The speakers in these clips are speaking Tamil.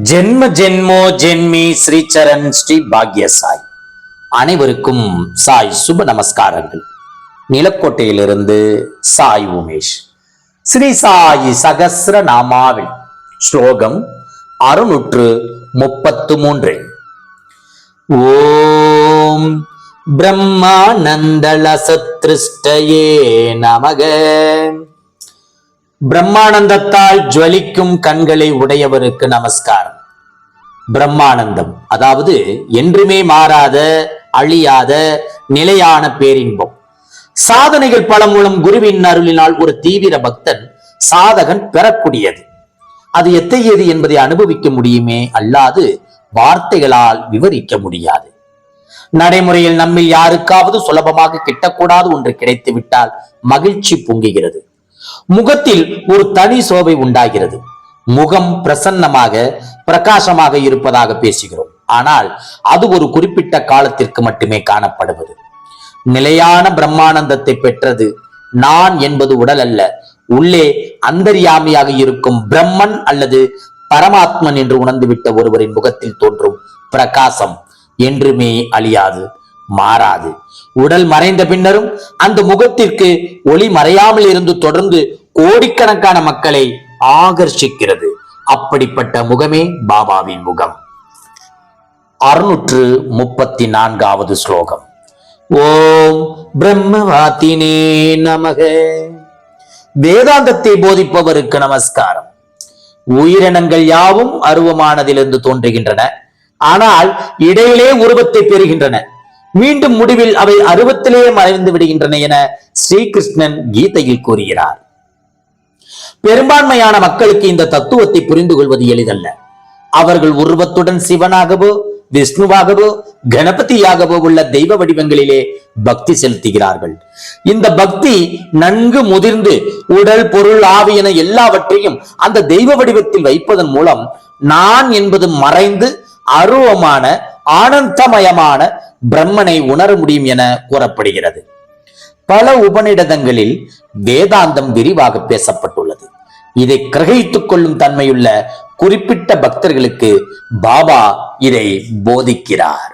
ஜென்ம ஜென்மோ ஜென்மி ஸ்ரீச்சரண் ஸ்ரீ பாக்ய சாய் அனைவருக்கும் சாய் சுப நமஸ்காரங்கள். நிலக்கோட்டையிலிருந்து சாய் உமேஷ். ஸ்ரீ சாயி சகசிர நாமாவில். ஸ்லோகம் அறுநூற்று முப்பத்து மூன்று ஓம் பிரம்மானந்தலசத்ருஷ்டயே நமக. பிரம்மானந்தத்தால் ஜுவலிக்கும் கண்களை உடையவருக்கு நமஸ்காரம். பிரம்மானந்தம் அதாவது என்றுமே மாறாத அழியாத நிலையான பேரின்பம். சாதனைகள் பல மூலம் குருவின் அருளினால் ஒரு தீவிர பக்தன் சாதகன் பெறக்கூடியது. அது எத்தகையது என்பதை அனுபவிக்க முடியுமே அல்லாது வார்த்தைகளால் விவரிக்க முடியாது. நடைமுறையில் நம்மில் யாருக்காவது சுலபமாக கிட்டக்கூடாது ஒன்று கிடைத்து விட்டால் மகிழ்ச்சி பொங்குகிறது. முகத்தில் ஒரு தனி சோபை உண்டாகிறது. முகம் பிரசன்னமாக பிரகாசமாக இருப்பதாக பேசுகிறோம். ஆனால் அது ஒரு குறிப்பிட்ட காலத்திற்கு மட்டுமே காணப்படுவது. நிலையான பிரம்மானந்தத்தை பெற்றது நான் என்பது உடல் அல்ல. உள்ளே அந்தர்யாமியாக இருக்கும் பிரம்மன் அல்லது பரமாத்மன் என்று உணர்ந்துவிட்ட ஒருவரின் முகத்தில் தோன்றும் பிரகாசம் என்றுமே அழியாது. மாறாது. உடல் மறைந்த பின்னரும் அந்த முகத்திற்கு ஒளி மறையாமல் இருந்து தொடர்ந்து கோடிக்கணக்கான மக்களை ஆகர்ஷிக்கிறது. அப்படிப்பட்ட முகமே பாபாவின் முகம். அறுநூற்று முப்பத்தி நான்காவது ஸ்லோகம். ஓம் பிரம்மவாத்தினே நமக. வேதாந்தத்தை போதிப்பவருக்கு நமஸ்காரம். உயிரினங்கள் யாவும் அருவமானதிலிருந்து தோன்றுகின்றன. ஆனால் இடையிலே உருவத்தை பெறுகின்றன. மீண்டும் முடிவில் அவை அருவத்திலேயே மறைந்து விடுகின்றன என ஸ்ரீகிருஷ்ணன் கீதையில் கூறுகிறார். பெரும்பான்மையான மக்களுக்கு இந்த தத்துவத்தை புரிந்து கொள்வது எளிதல்ல. அவர்கள் உருவத்துடன் சிவனாகவோ விஷ்ணுவாகவோ கணபதியாகவோ உள்ள தெய்வ வடிவங்களிலே பக்தி செலுத்துகிறார்கள். இந்த பக்தி நன்கு முதிர்ந்து உடல் பொருள் ஆவி என எல்லாவற்றையும் அந்த தெய்வ வடிவத்தில் வைப்பதன் மூலம் நான் என்பது மறைந்து அருவமான ஆனந்தமயமான பிரம்மனை உணர முடியும் என கூறப்படுகிறது. பல உபநிடதங்களில் வேதாந்தம் விரிவாக பேசப்பட்டுள்ளது. இதை கிரகித்துக் கொள்ளும் தன்மையுள்ள குறிப்பிட்ட பக்தர்களுக்கு பாபா இதை போதிக்கிறார்.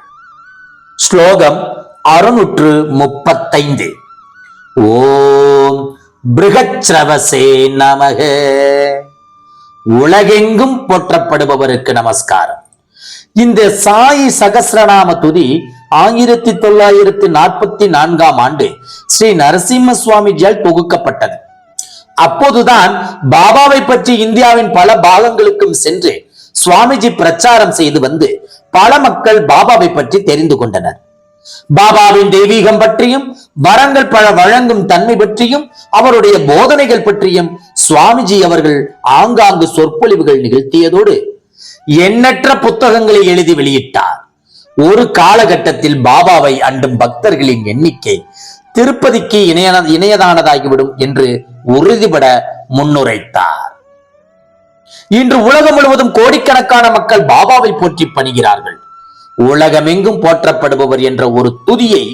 ஸ்லோகம் அறுநூற்று முப்பத்தைந்து. ஓம் பிருகச்ரவசே நமக. உலகெங்கும் போற்றப்படுபவருக்கு நமஸ்காரம். இந்த சாயி சகசிரநாம துதி ஆயிரத்தி தொள்ளாயிரத்தி நாற்பத்தி நான்காம் ஆண்டு ஸ்ரீ நரசிம்ம சுவாமிஜியால் தொகுக்கப்பட்டது. அப்போதுதான் பாபாவை பற்றி இந்தியாவின் பல பாகங்களுக்கும் சென்று சுவாமிஜி பிரச்சாரம் செய்து வந்து பல மக்கள் பாபாவை பற்றி தெரிந்து கொண்டனர். பாபாவின் தெய்வீகம் பற்றியும் வரங்கள் பல வழங்கும் தன்மை பற்றியும் அவருடைய போதனைகள் பற்றியும் சுவாமிஜி அவர்கள் ஆங்காங்கு சொற்பொழிவுகள் நிகழ்த்தியதோடு எண்ணற்ற புத்தகங்களை எழுதி வெளியிட்டார். ஒரு காலகட்டத்தில் பாபாவை அண்டும் பக்தர்களின் எண்ணிக்கை திருப்பதிக்கு இணைய இணையதானதாகிவிடும் என்று உறுதிபட முன்னுரைத்தார். இன்று உலகம் முழுவதும் கோடிக்கணக்கான மக்கள் பாபாவை போற்றி பணிகிறார்கள். உலகமெங்கும் போற்றப்படுபவர் என்ற ஒரு துதியை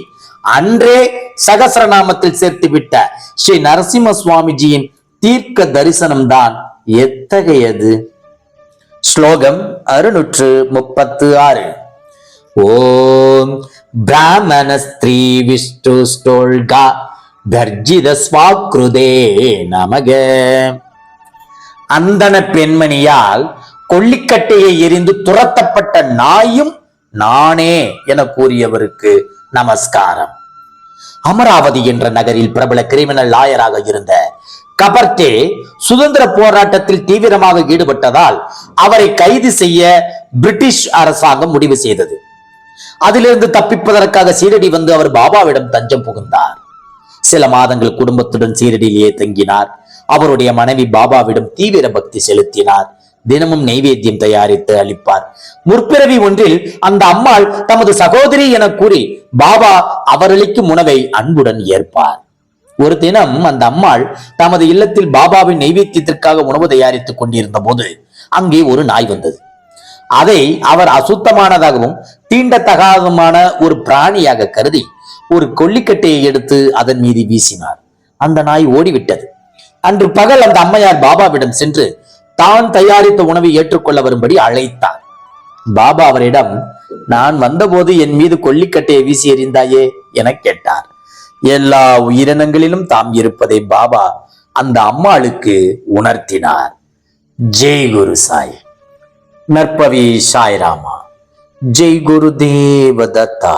அன்றே சகசரநாமத்தில் சேர்த்துவிட்ட ஸ்ரீ நரசிம்ம சுவாமிஜியின் தீர்க்க தரிசனம்தான் எத்தகையது? ஸ்லோகம் அறுநூற்று முப்பத்து ஆறு. ஓம் பிராமண ஸ்திரீ விஷ்ணு ஸ்டோல்கா தர்ஜித ஸ்வாக்ருதே நமக. அந்தன பெண்மணியால் கொல்லிக்கட்டையை எரிந்து துரத்தப்பட்ட நாயும் நானே என கூறியவருக்கு நமஸ்காரம். அமராவதி என்ற நகரில் பிரபல கிரிமினல் லாயராக இருந்த கபர்டே சுதந்திர போராட்டத்தில் தீவிரமாக ஈடுபட்டதால் அவரை கைது செய்ய பிரிட்டிஷ் அரசாங்கம் முடிவு செய்தது. அதிலிருந்து தப்பிப்பதற்காக சீரடி வந்து அவர் பாபாவிடம் தஞ்சம் புகுந்தார். சில மாதங்கள் குடும்பத்துடன் சீரடியிலேயே தங்கினார். அவருடைய மனைவி பாபாவிடம் தீவிர பக்தி செலுத்தினார். தினமும் நெய்வேத்தியம் தயாரித்து அளிப்பார். முற்பிறவி ஒன்றில் அந்த அம்மாள் தமது சகோதரி என கூறி பாபா அவரளிக்கும் உணவை அன்புடன் ஏற்பார். ஒரு தினம் அந்த அம்மாள் தமது இல்லத்தில் பாபாவின் நெய்வேத்தியத்திற்காக உணவு தயாரித்துக் கொண்டிருந்த போது அங்கே ஒரு நாய் வந்தது. அதை அவர் அசுத்தமானதாகவும் தீண்டத்தகாததுமான ஒரு பிராணியாக கருதி ஒரு கொல்லிக்கட்டையை எடுத்து அதன் மீது வீசினார். அந்த நாய் ஓடிவிட்டது. அன்று பகல் அந்த அம்மையார் பாபாவிடம் சென்று தான் தயாரித்த உணவை ஏற்றுக்கொள்ள வரும்படி அழைத்தார். பாபா அவரிடம் நான் வந்தபோது என் மீது கொல்லிக்கட்டையை வீசி எறிந்தாயே என கேட்டார். எல்லா உயிரினங்களிலும் தாம் இருப்பதை பாபா அந்த அம்மாளுக்கு உணர்த்தினார். ஜெய் குரு சாய். நற்பவி சாய்ராமா ஜெய் குரு தேவதத்தா